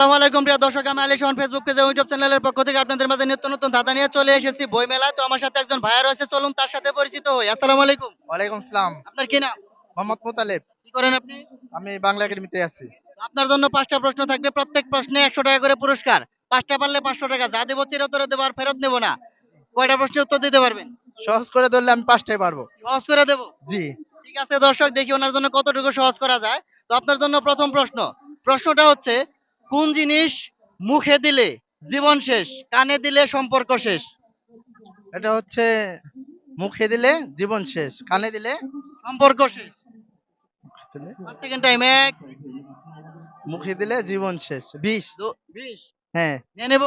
আসসালামু আলাইকুম প্রিয় দর্শক আমি আলী সোহান ফেসবুক পেজে ইউটিউব চ্যানেলের পক্ষ থেকে আপনাদের মাঝে নিত্য নতুন ধাঁধা নিয়ে চলে এসেছি। বই মেলায় তো আমার সাথে একজন ভাইয়া রয়েছে চলুন তার সাথে পরিচিত হই। আসসালামু আলাইকুম। ওয়ালাইকুম সালাম আপনার কি নাম? মোহাম্মদ মোতালেব। কি করেন আপনি? আমি বাংলা একাডেমিতে আছি। আপনার জন্য পাঁচটা প্রশ্ন থাকবে। প্রত্যেক প্রশ্নে একশো টাকা করে পুরস্কার। পাঁচটা পারলে পাঁচশো টাকা। যা দেবো চিরতরে দেবো আর ফেরত নেব না। কয়টা প্রশ্নের উত্তর দিতে পারবেন? সহজ করে ধরলে আমি পাঁচটাই পারব। সহজ করে দেবো? জি। ঠিক আছে দর্শক দেখি ওনার জন্য কতটুকু সহজ করা যায়। তো আপনার জন্য প্রথম প্রশ্ন। প্রশ্নটা হচ্ছে কোন জিনিস মুখে দিলে জীবন শেষ কানে দিলে সম্পর্ক শেষ? এটা হচ্ছে মুখে দিলে জীবন শেষ কানে দিলে সম্পর্ক শেষ। পাঁচ সেকেন্ড টাইম এক। মুখে দিলে জীবন শেষ বিষ বিশ। হ্যাঁ। নিয়ে নেব?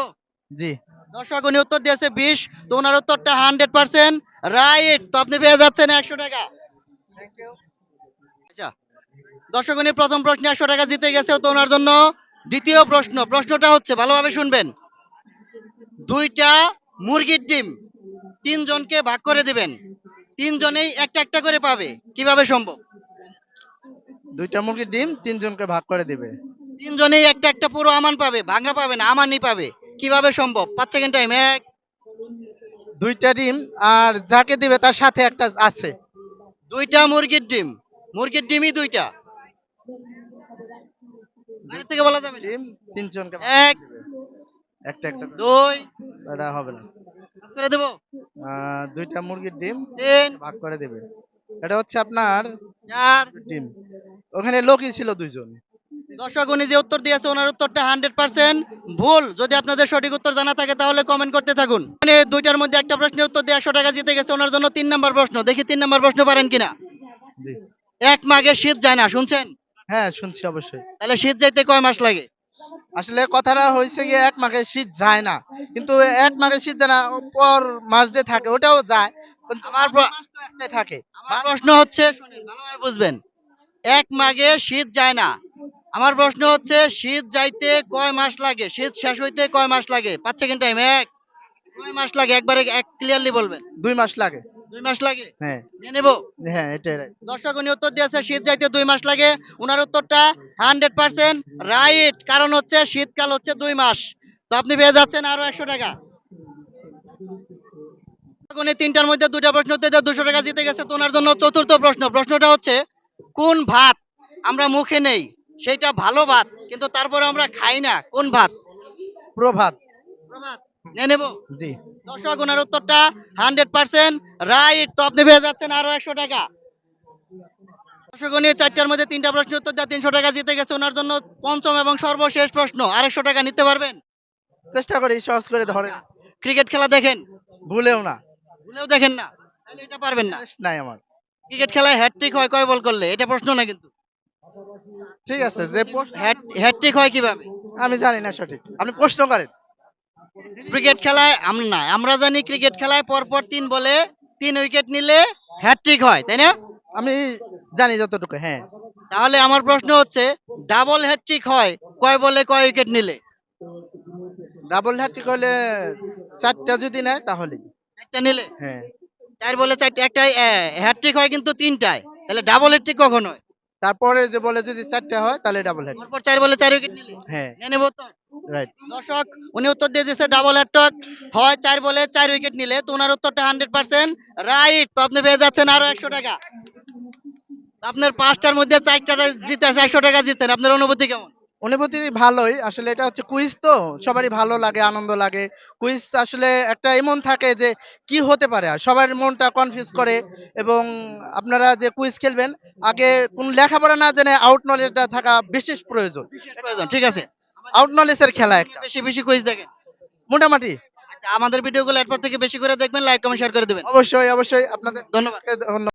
জি। দর্শক উনি উত্তর দিয়েছে বিশ। তো ওনার উত্তরটা হান্ড্রেড পার্সেন্ট রাইট তো আপনি পেয়ে যাচ্ছেন একশো টাকা। আচ্ছা। দর্শক উনি প্রথম প্রশ্নে একশো টাকা জিতে গেছে তো ওনার জন্য। দ্বিতীয় প্রশ্ন প্রশ্নটা হচ্ছে ভালোভাবে শুনবেন। দুইটা মুরগির ডিম তিনজনকে ভাগ করে দিবেন। তিনজনেই একটা একটা করে পাবে। কীভাবে সম্ভব? দুইটা মুরগির ডিম তিনজনকে ভাগ করে দিবে। তিনজনেই একটা একটা পুরো আমান পাবে ভাঙা পাবে না আমানই পাবে। কীভাবে সম্ভব? পাঁচ সেকেন্ড টাইম এক। দুইটা ডিম আর যাকে দিবে তার সাথে একটা আছে। দুইটা মুরগির ডিম। মুরগির ডিমই দুইটা। আগের থেকে বলা যাবে। ডিম তিনজনকে এক একটা একটা দুই। এটা হবে না। করে দেবো? দুইটা মুরগির ডিম তিন। ভাগ করে দিবে। এটা হচ্ছে আপনার চার। ডিম। ওখানে লোকই ছিল দুইজন। দর্শক উনি যে উত্তর দিয়েছে ওনার উত্তরটা হান্ড্রেড পার্সেন্ট ভুল। যদি আপনাদের সঠিক উত্তর জানা থাকে তাহলে কমেন্ট করতে থাকুন। উনি দুইটার মধ্যে একটা প্রশ্নের উত্তর দিয়ে একশো টাকা জিতে গেছে। ওনার জন্য তিন নম্বর প্রশ্ন। দেখি তিন নম্বর প্রশ্ন পারেন কিনা। এক মাঘে শীত যায় না শুনছেন? হ্যাঁ শুনছি অবশ্যই। তাহলে শীত যাইতে কয় মাস লাগে? আসলে কথাটা হয়েছে গিয়ে এক মাঘে শীত যায় না। কিন্তু এক মাঘে শীত যায় না, পর মাস দিয়ে থাকে ওটাও যায়। আমার একটাই থাকে। আমার প্রশ্ন হচ্ছে ভালোভাবে বুঝবেন। এক মাঘে শীত যায় না। আমার প্রশ্ন হচ্ছে, শীত যাইতে কয় মাস লাগে? শীত শেষ হইতে কয় মাস লাগে? পাঁচ সেকেন্ড টাইম এক। কয় মাস লাগে? একবারে এক ক্লিয়ারলি বলবেন। দুই মাস লাগে। দুই মাস লাগে। হ্যাঁ। নিয়ে নেব। হ্যাঁ এটাই দর্শক উনি উত্তর দিয়েছে শীত যাইতে দুই মাস লাগে। উনার উত্তরটা হান্ড্রেড পার্সেন্ট রাইট কারণ হচ্ছে শীতকাল হচ্ছে দুই মাস। তো আপনি পেয়ে যাচ্ছেন আরও একশো টাকা। উনি তিনটার মধ্যে দুইটা প্রশ্ন দিয়ে দুশো টাকা জিতে গেছে। তো ওনার জন্য চতুর্থ প্রশ্ন। প্রশ্নটা হচ্ছে কোন ভাত আমরা মুখে নেই? সেইটা ভালো ভাত কিন্তু তারপরে আমরা খাই না। কোন ভাত? প্রভাত। প্রভাত। নিয়ে নেব। জি। দর্শক ওনার উত্তরটা হান্ড্রেড পার্সেন্ট রাইট। তো আপনি পেয়ে যাচ্ছেন আরও একশো টাকা। দর্শক চারটার মধ্যে তিনটা প্রশ্ন উত্তর তিনশো টাকা জিতে গেছে। ওনার জন্য পঞ্চম এবং সর্বশেষ প্রশ্ন আরেকশো টাকা নিতে পারবেন? চেষ্টা করি সহজ করে ধরে। ক্রিকেট খেলা দেখেন? ভুলেও না। ভুলেও দেখেন না? তাহলে এটা পারবেন না। নাই আমার। ক্রিকেট খেলায় হ্যাটট্রিক হয় কয় বল করলে? এটা প্রশ্ন না কিন্তু। ঠিক আছে যে হ্যাটট্রিক হয় কীভাবে? আমি জানি না সঠিক। আপনি প্রশ্ন করেন। ক্রিকেট খেলায় আমরা না আমরা জানি ক্রিকেট খেলায় পরপর তিন বলে তিন উইকেট নিলে হ্যাটট্রিক হয় তাই না? আমি জানি যতটুকু হ্যাঁ। তাহলে আমার প্রশ্ন হচ্ছে ডাবল হ্যাটট্রিক হয় কয় বলে কয় উইকেট নিলে? ডাবল হ্যাট্রিক হলে চারটা যদি নেয় তাহলে একটা নিলে? হ্যাঁ। চার বলে চারটে একটা হ্যাটট্রিক হয় কিন্তু তিনটায়। তাহলে ডাবল হ্যাটট্রিক কখন হয়? তারপরে যে বলে যদি চারটা হয় তাহলে ডাবল হেড পরপর চার বলে চার উইকেট নিলে। হ্যাঁ। নিয়ে নেব তো রাইট দর্শক উনি উত্তর দিয়ে দিয়েছে ডাবল হ্যাট্রিক হয় চার বলে চার উইকেট নিলে তো ওনার উত্তরটা হান্ড্রেড পার্সেন্ট রাইট তো আপনি পেয়ে যাচ্ছেন আরও একশো টাকা। আপনার পাঁচটার মধ্যে চারটা জিতে একশো টাকা জিতেন আপনার অনুভূতি কেমন? অনুভূতি ভালোই আসলে এটা হচ্ছে কুইজ তো সবারই ভালো লাগে আনন্দ লাগে। কুইজ আসলে একটা এমন থাকে যে কি হতে পারে? সবার মনটা কনফিউজ করে এবং আপনারা যে কুইজ খেলবেন আগে কোন লেখাপড়া না জেনে আউট নলেজটা থাকা বিশেষ প্রয়োজন। প্রয়োজন ঠিক আছে। আউট নলেজের খেলা একটা। বেশি বেশি কুইজ দেখেন। মোটামুটি। আচ্ছা, আমাদের ভিডিওগুলো এরপর থেকে বেশি করে দেখবেন লাইক কমেন্ট শেয়ার করে দেবেন। অবশ্যই অবশ্যই। আপনাদের ধন্যবাদ। ধন্যবাদ।